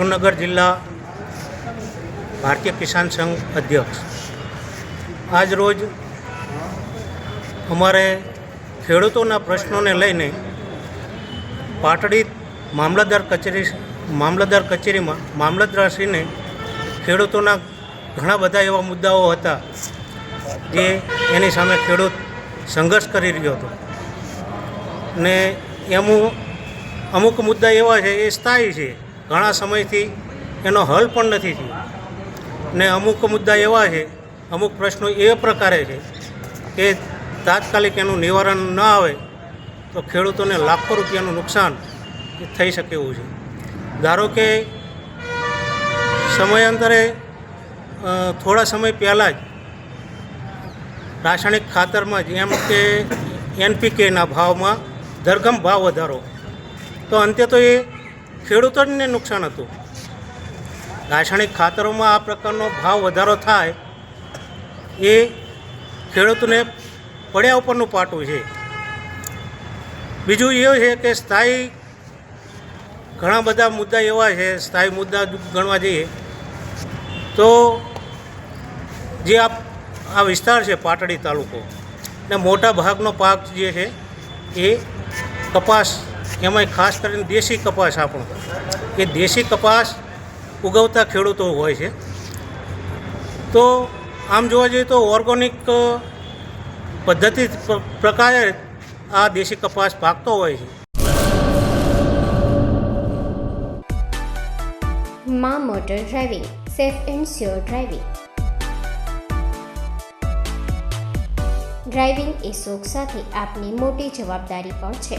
સુરનગર જિલ્લા ભારતીય કિસાન સંઘ અધ્યક્ષ. આજ રોજ અમારે ખેડૂતોના પ્રશ્નોને લઈને પાટડી મામલતદાર કચેરી મામલતદાર કચેરીમાં મામલતદારશ્રીને ખેડૂતોના ઘણા બધા એવા મુદ્દાઓ હતા જે એની સામે ખેડૂત સંઘર્ષ કરી રહ્યો હતો. ને એમું અમુક મુદ્દા એવા છે એ સ્થાયી છે. ઘણા સમયથી એનો હલ પણ નથી થયો. ને અમુક મુદ્દા એવા છે, અમુક પ્રશ્નો એ પ્રકારે છે કે તાત્કાલિક એનું નિવારણ ન આવે તો ખેડૂતોને લાખો રૂપિયાનું નુકસાન થઈ શકે એવું છે. ધારો કે સમયાંતરે થોડા સમય પહેલાં જ રાસાયણિક ખાતરમાં જ એમ કે એનપીકેના ભાવમાં ધરગમ ભાવ વધારો, તો અંતે તો એ ખેડૂતોને નુકસાન હતું. રાસાયણિક ખાતરોમાં આ પ્રકારનો ભાવ વધારો થાય એ ખેડૂતને પડ્યા ઉપરનું પાટું છે. બીજું એ છે કે સ્થાયી ઘણા બધા મુદ્દા એવા છે, સ્થાયી મુદ્દા ગણવા જઈએ તો જે આ આ વિસ્તાર છે પાટડી તાલુકો, ને મોટા ભાગનો પાક જે છે એ કપાસ એમાંય ખાસ કરીને દેશી કપાસ આપણો. એ દેશી કપાસ ઉગવતા ખેડૂતો હોય છે. તો આમ જોવા જઈએ તો ઓર્ગોનિક પદ્ધતિ પ્રકારે આ દેશી કપાસ પાકતો હોય છે. માં motor driving, safe and sure driving. Driving એ શોખ સાથે આપની મોટી જવાબદારી પણ છે.